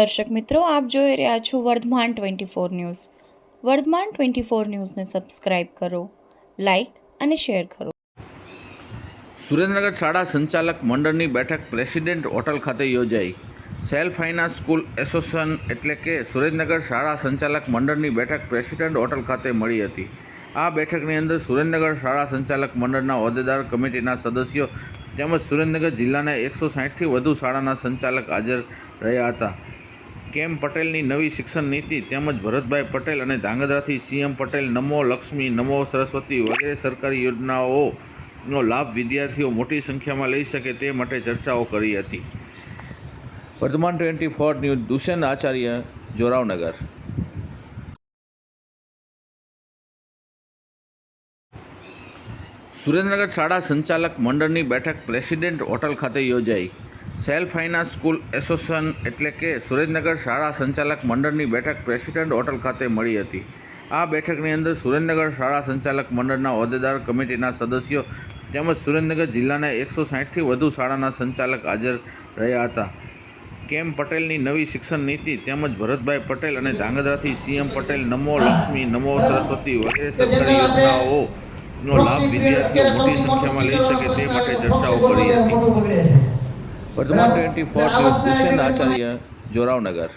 દર્શક મિત્રો, આપ જોઈ રહ્યા છો Vardhman twenty four news. Vardhman twenty four ન્યૂઝને સબસ્ક્રાઇબ કરો, લાઇક અને શેર કરો. સુરેન્દ્રનગર શાળા સંચાલક મંડળની બેઠક પ્રેસિડેન્ટ હોટલ ખાતે યોજાઈ. સેલ્ફ ફાઇનાન્સ સ્કૂલ એસોસિએશન એટલે કે સુરેન્દ્રનગર શાળા સંચાલક મંડળની બેઠક પ્રેસિડેન્ટ હોટલ ખાતે મળી હતી. આ બેઠકની અંદર સુરેન્દ્રનગર શાળા સંચાલક મંડળના હોદ્દેદાર કમિટીના સદસ્યો તેમજ સુરેન્દ્રનગર જિલ્લાના એકસો સાઠથી વધુ શાળાના સંચાલક હાજર રહ્યા હતા. કેમ પટેલની નવી શિક્ષણ નીતિ તેમજ ભરતભાઈ પટેલ અને ધાંગધ્રાથી સીએમ પટેલ નમો લક્ષ્મી, નમો સરસ્વતી વગેરે સરકારી યોજનાઓનો લાભ વિદ્યાર્થીઓ મોટી સંખ્યામાં લઈ શકે તે માટે ચર્ચાઓ કરી હતી. Vardhman twenty four news Dushyant Acharya, Joravnagar. Surendranagar શાળા સંચાલક મંડળની બેઠક પ્રેસિડેન્ટ હોટલ ખાતે યોજાઈ. સેલ્ફ ફાઇનાન્સ સ્કૂલ એસોસિએશન એટલે કે સુરેન્દ્રનગર શાળા સંચાલક મંડળની બેઠક પ્રેસિડેન્ટ હોટલ ખાતે મળી હતી. આ બેઠકની અંદર સુરેન્દ્રનગર શાળા સંચાલક મંડળના હોદ્દેદાર કમિટીના સદસ્યો તેમજ સુરેન્દ્રનગર જિલ્લાના એકસો સાઠથી વધુ શાળાના સંચાલક હાજર રહ્યા હતા. કેમ પટેલની નવી શિક્ષણ નીતિ તેમજ ભરતભાઈ પટેલ અને ધાંગધ્રાથી સીએમ પટેલ નમો લક્ષ્મી, નમો સરસ્વતી વગેરે સરકારી યોજનાઓનો લાભ વિદ્યાર્થીઓ મોટી સંખ્યામાં લઈ શકે તે માટે ચર્ચાઓ કરી હતી. Vardhman twenty four news Dushyant Acharya Joravnagar